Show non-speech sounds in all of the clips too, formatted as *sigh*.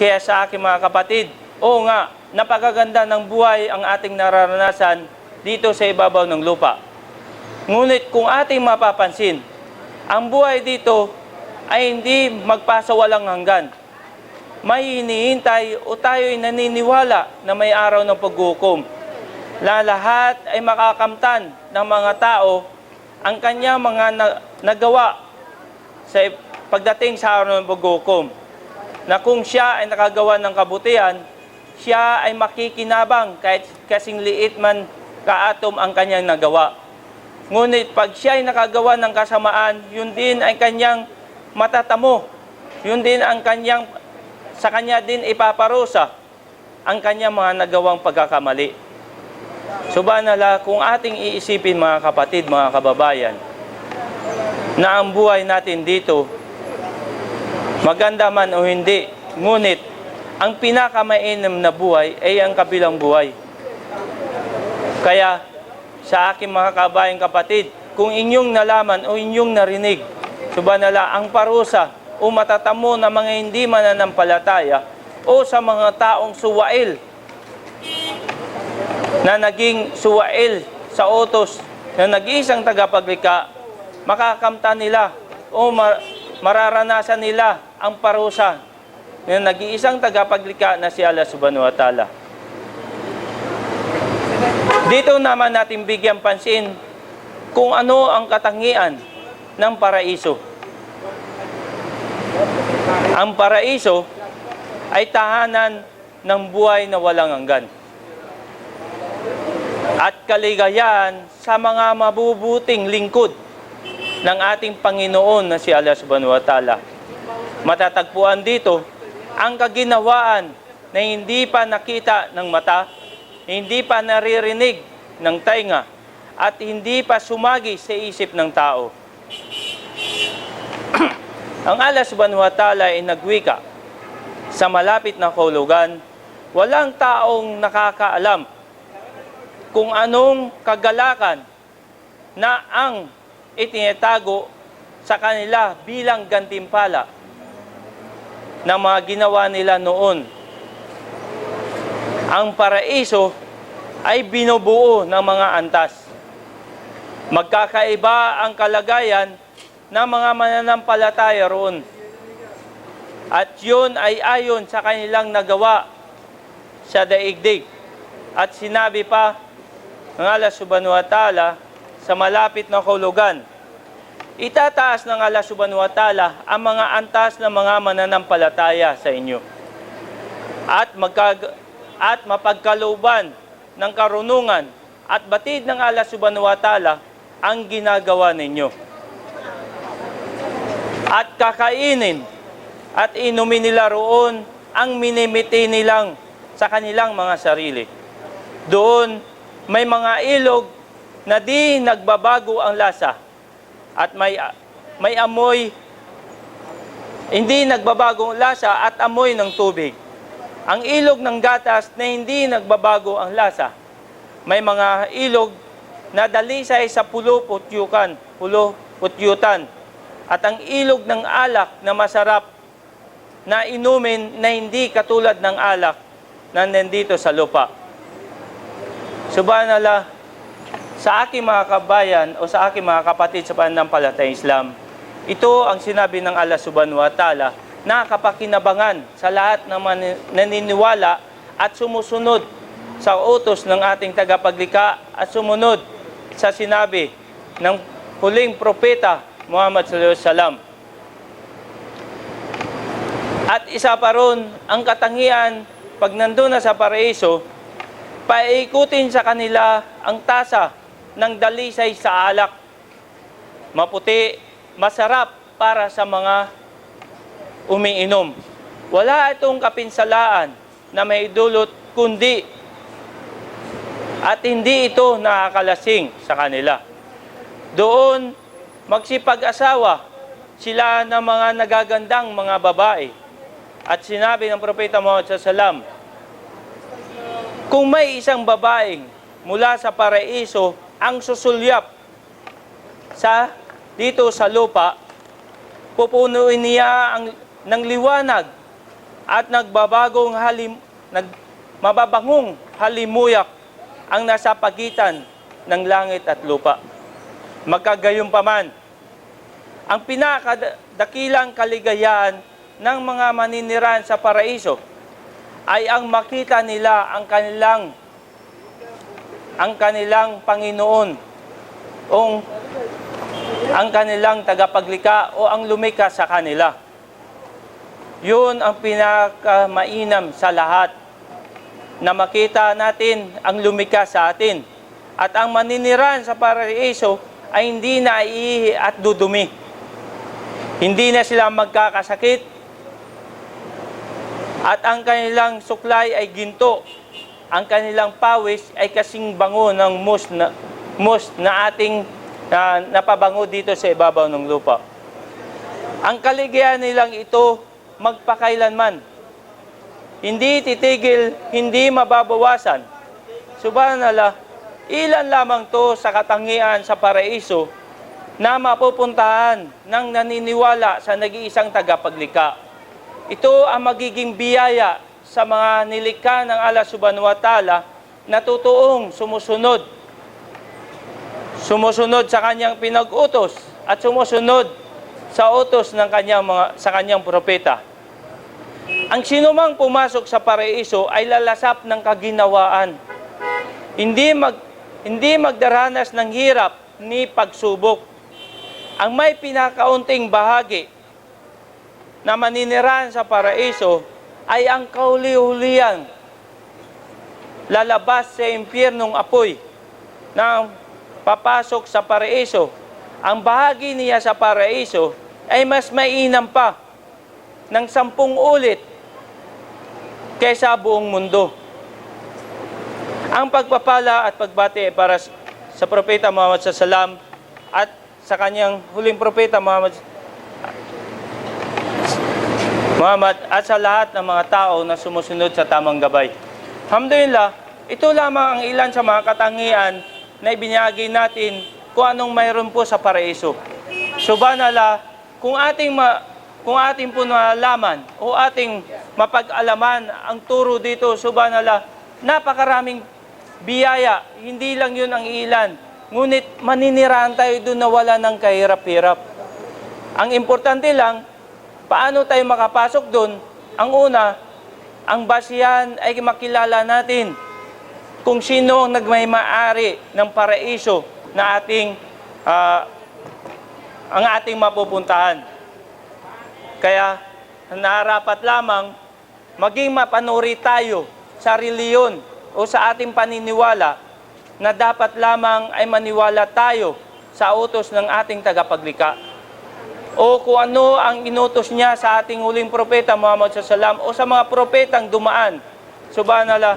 Kaya sa aking mga kapatid, oo nga, napakaganda ng buhay ang ating nararanasan dito sa ibabaw ng lupa. Ngunit kung ating mapapansin, ang buhay dito ay hindi magpasawalang hanggan. May hinihintay o tayo'y naniniwala na may araw ng paghukom. Na lahat ay makakamtan ng mga tao ang kanya mga na- nagawa sa pagdating sa araw ng paghukom. Na kung siya ay nakagawa ng kabutihan, siya ay makikinabang kahit kasing liit man kaatom ang kanyang nagawa. Ngunit pag siya ay nakagawa ng kasamaan, yun din ay kanyang matatamo. Yun din ang kanyang, sa kanya din ipaparusa ang kanyang mga nagawang pagkakamali. Subhanallah, kung ating iisipin mga kapatid, mga kababayan, na ang buhay natin dito, maganda man o hindi, ngunit ang pinakamainam na buhay ay ang kabilang buhay. Kaya sa aking mga kabayang kapatid, kung inyong nalaman o inyong narinig, subhanallah, ang parusa o matatamo na mga hindi mananampalataya o sa mga taong suwail na naging suwail sa utos na nag-iisang tagapaglika, makakamta nila o ma- mararanasan nila ang parusa na nag-iisang tagapaglika na si Allah subhanahu wa ta'ala. Dito naman natin bigyan pansin kung ano ang katangian ng paraiso. Ang paraiso ay tahanan ng buhay na walang hanggan at kaligayahan sa mga mabubuting lingkod ng ating Panginoon na si Allah subhanahu wa ta'ala. Matatagpuan dito ang kaginawaan na hindi pa nakita ng mata, hindi pa naririnig ng tainga, at hindi pa sumagi sa isip ng tao. *clears throat* ang Allah subhanahu wa ta'ala ay nagwika sa malapit na kahulugan, walang taong nakakaalam kung anong kagalakan na ang itinatago sa kanila bilang gantimpala ng mga ginawa nila noon. Ang paraiso ay binubuo ng mga antas. Magkakaiba ang kalagayan ng mga mananampalataya roon. At yun ay ayon sa kanilang nagawa sa daigdig. At sinabi pa ng Allah subhanahu wa ta'ala sa malapit na kahulugan. Itataas ng Allah subhanahu wa ta'ala ang mga antas ng mga mananampalataya sa inyo. At, magkag at mapagkalooban ng karunungan at batid ng Allah subhanahu wa ta'ala ang ginagawa ninyo. At kakainin at inumin nila roon ang minimiti nilang sa kanilang mga sarili. Doon may mga ilog na di nagbabago ang lasa at may may amoy hindi nagbabago ang lasa at amoy ng tubig. Ang ilog ng gatas na hindi nagbabago ang lasa. May mga ilog na dalisay sa pulo putyukan, pulo putyutan. At ang ilog ng alak na masarap na inumin na hindi katulad ng alak na nandito sa lupa. Subhanallah, sa aking mga kabayan o sa aking mga kapatid sa pananampalatayang Islam, ito ang sinabi ng Allah subhanahu wa ta'ala na kapakinabangan sa lahat ng naniniwala at sumusunod sa utos ng ating tagapaglika at sumunod sa sinabi ng huling propeta Muhammad sallallahu alaihi wasallam. At isa pa ron, ang katangian, pag nandun na sa paraiso, paikutin sa kanila ang tasa ng dalisay sa alak. Maputi, masarap para sa mga umiinom. Wala itong kapinsalaan na may dulot kundi at hindi ito nakakalasing sa kanila. Doon, magsipag-asawa sila ng mga nagagandang mga babae. At sinabi ng Propeta Muhammad SAW, kung may isang babaeng mula sa paraiso ang susulyap sa dito sa lupa, pupunuin niya ang, ng liwanag at nagbabagong halim, nag, mababangong halimuyak ang nasa pagitan ng langit at lupa. Magkagayunpaman, ang pinakadakilang kaligayahan ng mga maninirahan sa paraiso ay ang makita nila ang kanilang ang kanilang Panginoon o ang kanilang tagapaglika o ang lumika sa kanila. Yun ang pinakamainam sa lahat na makita natin ang lumika sa atin. At ang maninirahan sa paraiso ay hindi na at dudumi. Hindi na sila magkakasakit at ang kanilang suklay ay ginto. Ang kanilang pawis ay kasing bango ng mus na, mus na ating na, napabango dito sa ibabaw ng lupa. Ang kaligayahan nilang ito magpakailanman. Hindi titigil, hindi mababawasan. Subhanallah, ilan lamang to sa katangian sa paraiso na mapupuntahan ng naniniwala sa nag-iisang tagapaglikha. Ito ang magiging biyaya sa mga nilikha ng Allah subhanahu wa ta'ala na totoong sumusunod. Sumusunod sa kanyang pinag-utos at sumusunod sa utos ng kanyang mga, sa kanyang propeta. Ang sinumang pumasok sa paraiso ay lalasap ng kaginawaan. Hindi mag hindi magdaranas ng hirap ni pagsubok. Ang may pinakaunting bahagi na maninirahan sa paraiso ay ang kauli-ulian lalabas sa impyernong apoy na papasok sa paraiso. Ang bahagi niya sa paraiso ay mas mainam pa ng sampung ulit kaysa buong mundo. Ang pagpapala at pagbati para sa propeta Muhammad sa salam at sa kanyang huling propeta Muhammad Muhammad at sa lahat ng mga tao na sumusunod sa tamang gabay. Alhamdulillah, ito lamang ang ilan sa mga katangian na ibinyagi natin kung anong mayroon po sa paraiso. Subhanallah, kung ating ma, kung ating po nalaman o ating mapag-alaman ang turo dito, subhanallah, napakaraming biyaya. Hindi lang yun ang ilan. Ngunit maninirahan tayo doon na wala ng kahirap-hirap. Ang importante lang, paano tayo makapasok doon? Ang una, ang basihan ay makilala natin kung sino ang nagmay-maari ng paraiso na ating ah, ang ating mapupuntahan. Kaya narapat lamang maging mapanuri tayo sa reliyon o sa ating paniniwala na dapat lamang ay maniwala tayo sa utos ng ating tagapaglikha o kung ano ang inutos niya sa ating huling propeta Muhammad SAW o sa mga propetang dumaan. Subhanallah,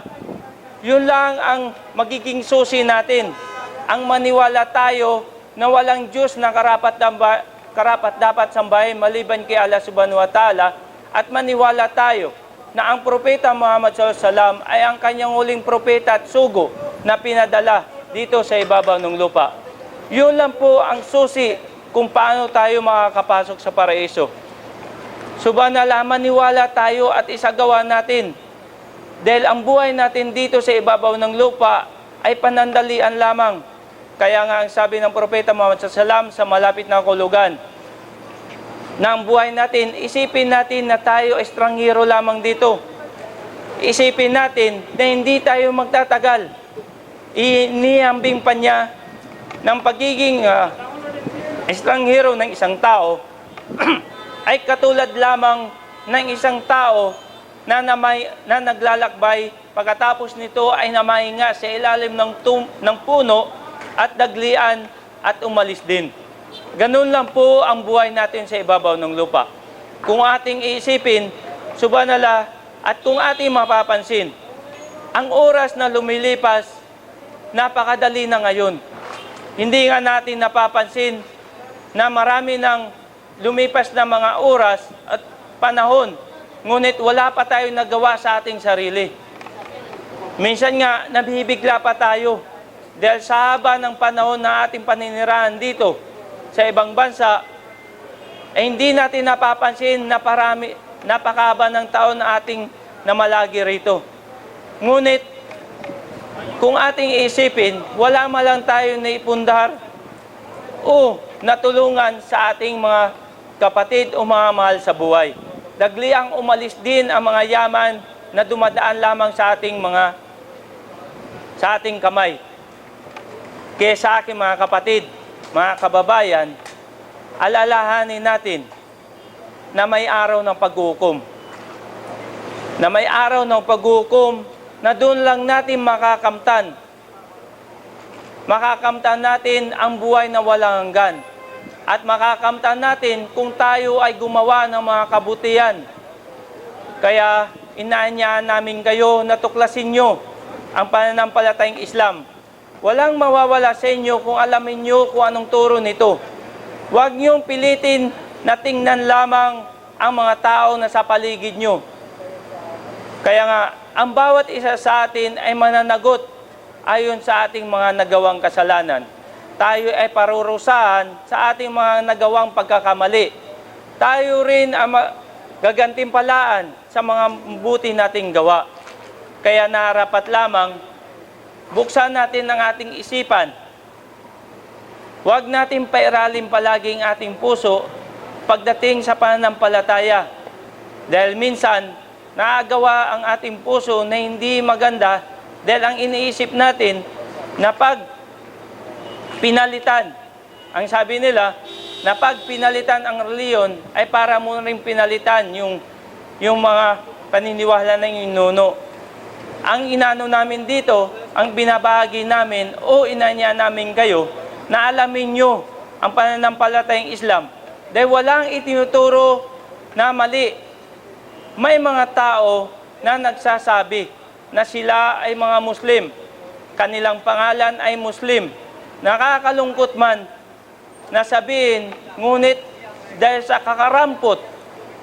yun lang ang magiging susi natin. Ang maniwala tayo na walang Diyos na karapat, damba, karapat dapat sambahin maliban kay Allah subhanahu wa ta'ala at maniwala tayo na ang propeta Muhammad SAW ay ang kanyang huling propeta at sugo na pinadala dito sa ibabaw ng lupa. Yun lang po ang susi kung paano tayo makakapasok sa paraiso. Subhanallah, maniwala tayo at isagawa natin. Dahil ang buhay natin dito sa ibabaw ng lupa ay panandalian lamang. Kaya nga ang sabi ng propeta Muhammad SAW sa malapit na kulugan, na ang buhay natin, isipin natin na tayo estranghero lamang dito. Isipin natin na hindi tayo magtatagal. Inihambing pa niya ng pagiging uh, estranghero ng isang tao *clears throat* ay katulad lamang ng isang tao na, namay, na naglalakbay pagkatapos nito ay namahinga sa ilalim ng, tum, ng puno at daglian at umalis din. Ganun lang po ang buhay natin sa ibabaw ng lupa. Kung ating iisipin, subhanallah, at kung ating mapapansin, ang oras na lumilipas, napakadali na ngayon. Hindi nga natin napapansin na marami ng lumipas na mga oras at panahon, ngunit wala pa tayong nagawa sa ating sarili. Minsan nga, nabibigla pa tayo dahil sa haba ng panahon na ating paninirahan dito sa ibang bansa, ay hindi natin napapansin na parami, napakahaba ng taon na ating namalagi rito. Ngunit, kung ating iisipin, wala malang tayo na ipundar o natulungan sa ating mga kapatid o mga mahal sa buhay. Dagliang umalis din ang mga yaman na dumadaan lamang sa ating mga sa ating kamay. Kaya sa aking mga kapatid, mga kababayan, alalahanin natin na may araw ng paghukom. Na may araw ng paghukom na doon lang natin makakamtan. Makakamtan natin ang buhay na walang hanggan. At makakamtan natin kung tayo ay gumawa ng mga kabutihan. Kaya inaanyahan namin kayo na tuklasin nyo ang pananampalatayang Islam. Walang mawawala sa inyo kung alamin nyo kung anong turo nito. Huwag niyong pilitin na tingnan lamang ang mga tao na sa paligid nyo. Kaya nga, ang bawat isa sa atin ay mananagot ayon sa ating mga nagawang kasalanan. Tayo ay parurusahan sa ating mga nagawang pagkakamali. Tayo rin ang gagantimpalaan sa mga buti nating gawa. Kaya narapat lamang, buksan natin ang ating isipan. Huwag natin pairalin palagi ang ating puso pagdating sa pananampalataya. Dahil minsan, naagawa ang ating puso na hindi maganda dahil ang iniisip natin na pag pinalitan, ang sabi nila, na pag pinalitan ang reliyon ay para mo rin pinalitan yung, yung mga paniniwala ng inuno. Ang inano namin dito, ang binabahagi namin o inanya namin kayo na alamin nyo ang pananampalatayang Islam dahil walang itinuturo na mali may mga tao na nagsasabi na sila ay mga Muslim. Kanilang pangalan ay Muslim. Nakakalungkot man na sabihin, ngunit dahil sa kakarampot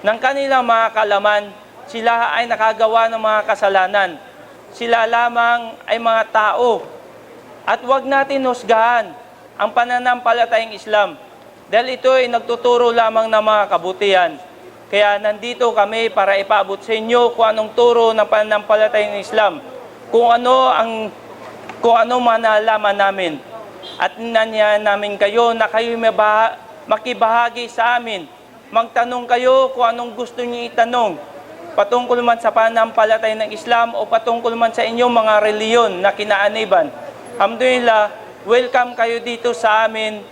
ng kanilang mga kalaman, sila ay nakagawa ng mga kasalanan. Sila lamang ay mga tao. At huwag natin husgahan ang pananampalatayang Islam dahil ito ay nagtuturo lamang ng mga kabutihan. Kaya nandito kami para ipaabot sa inyo kung anong turo ng pananampalatayang Islam. Kung ano ang kung ano man nalaman namin. At nanyayan namin kayo na kayo makibahagi sa amin. Magtanong kayo kung anong gusto niyo itanong. Patungkol man sa pananampalataya ng Islam o patungkol man sa inyong mga reliyon na kinaaniban. Alhamdulillah, welcome kayo dito sa amin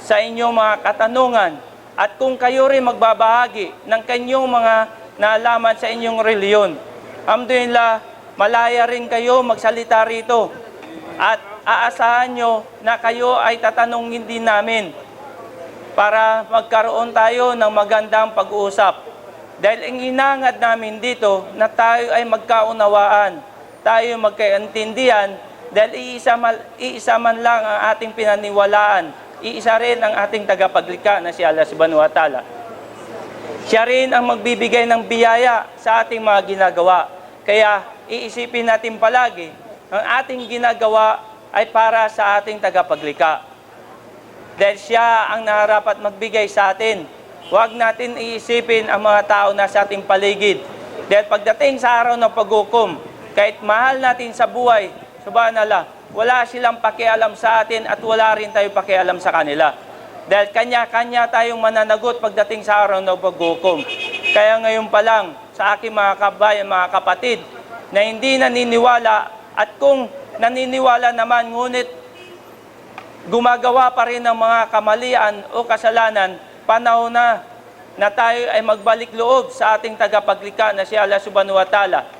sa inyong mga katanungan at kung kayo rin magbabahagi ng kanyong mga naalaman sa inyong reliyon. Alhamdulillah, malaya rin kayo magsalita rito at aasahan nyo na kayo ay tatanungin din namin para magkaroon tayo ng magandang pag-uusap. Dahil ang inangad namin dito na tayo ay magkaunawaan, tayo magkaintindihan dahil iisa man, iisa man lang ang ating pinaniwalaan iisa rin ang ating tagapaglikha na si Allah subhanahu wa ta'ala. Siya rin ang magbibigay ng biyaya sa ating mga ginagawa. Kaya iisipin natin palagi, ang ating ginagawa ay para sa ating tagapaglikha. Dahil siya ang narapat magbigay sa atin. Huwag natin iisipin ang mga tao na sa ating paligid. Dahil pagdating sa araw ng paghukom, kahit mahal natin sa buhay, subhanallah, wala silang pakialam sa atin at wala rin tayo pakialam sa kanila. Dahil kanya-kanya tayong mananagot pagdating sa araw ng paghukom. Kaya ngayon pa lang, sa aking mga kabayan, mga kapatid, na hindi naniniwala at kung naniniwala naman, ngunit gumagawa pa rin ng mga kamalian o kasalanan, panahon na na tayo ay magbalik loob sa ating tagapaglikha na si Allah subhanahu wa ta'ala